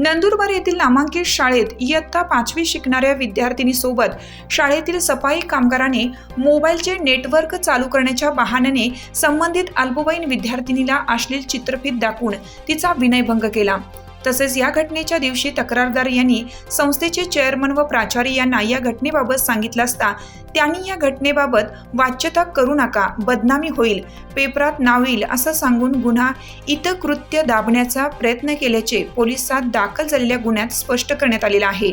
नंदुरबार येथील नामांकित शाळेत इयत्ता पाचवी शिकणाऱ्या विद्यार्थिनीसोबत शाळेतील सफाई कामगाराने मोबाईलचे नेटवर्क चालू करण्याच्या बहाण्याने संबंधित अल्पवयीन विद्यार्थिनीला अश्लील चित्रफित दाखवून तिचा विनयभंग केला. तसेच या घटनेच्या दिवशी तक्रारदार यांनी संस्थेचे चेअरमन व प्राचार्य यांना या घटनेबाबत सांगितलं असता त्यांनी या घटनेबाबत वाच्यता करू नका बदनामी होईल पेपरात नाव येईल असं सांगून गुन्हा इतकृत्य दाबण्याचा प्रयत्न केल्याचे पोलिसात दाखल झालेल्या गुन्ह्यात स्पष्ट करण्यात आलेलं आहे.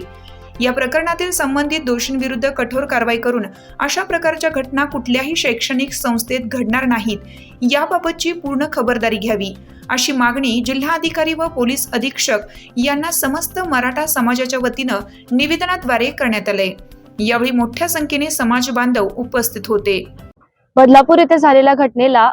या प्रकरणातील संबंधित दोषींविरुद्ध कठोर कारवाई करून अशा प्रकारच्या घटना कुठल्याही शैक्षणिक संस्थेत घडणार नाहीत याबाबतची पूर्ण खबरदारी घ्यावी. अशी मागणी जिल्हाधिकारी व पोलीस अधीक्षक यांना समस्त मराठा समाजाच्या वतीनं निवेदनाद्वारे करण्यात आलंय. यावेळी मोठ्या संख्येने समाज बांधव उपस्थित होते. बदलापूर येथे झालेल्या घटनेला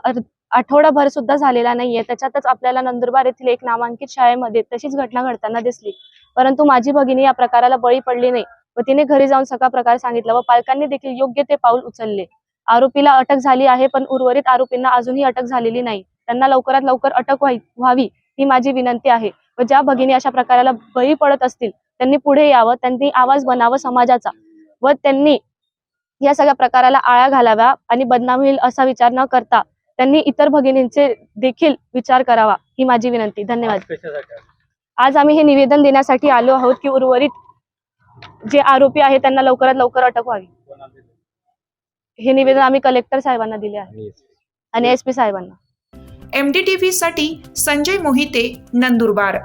आठवडाभर सुद्धा झालेला नाहीये. त्याच्यातच आपल्याला नंदुरबार येथील एक नामांकित शाळेमध्ये तशीच घटना घडताना दिसली. परंतु माझी भगिनी या प्रकाराला बळी पडली नाही. व तिने घरी जाऊन सगळा प्रकार सांगितला व पालकांनी देखील योग्य ते पाऊल उचलले. आरोपीला अटक झाली आहे पण उर्वरित आरोपींना अजूनही अटक झालेली नाही. त्यांना लवकरात लवकर अटक व्हावी ही माझी विनंती आहे. व ज्या भगिनी अशा प्रकाराला बळी पडत असतील त्यांनी पुढे यावं त्यांनी आवाज बनावा समाजाचा. व त्यांनी या सगळ्या प्रकाराला आळा घालाव्या आणि बदनाम होईल असा विचार न करता त्यांनी इतर भगिनींचे देखील विचार करावा ही माझी विनंती. धन्यवाद. आज आम्ही हे निवेदन देण्यासाठी आलो आहोत की उर्वरित जे आरोपी आहे त्यांना लवकरात लवकर अटक व्हावी? हे निवेदन आम्ही कलेक्टर साहेबांना दिले आहे आणि एस पी. साहेबांना. एम डी टी व्हीसाठी संजय मोहिते नंदुरबार.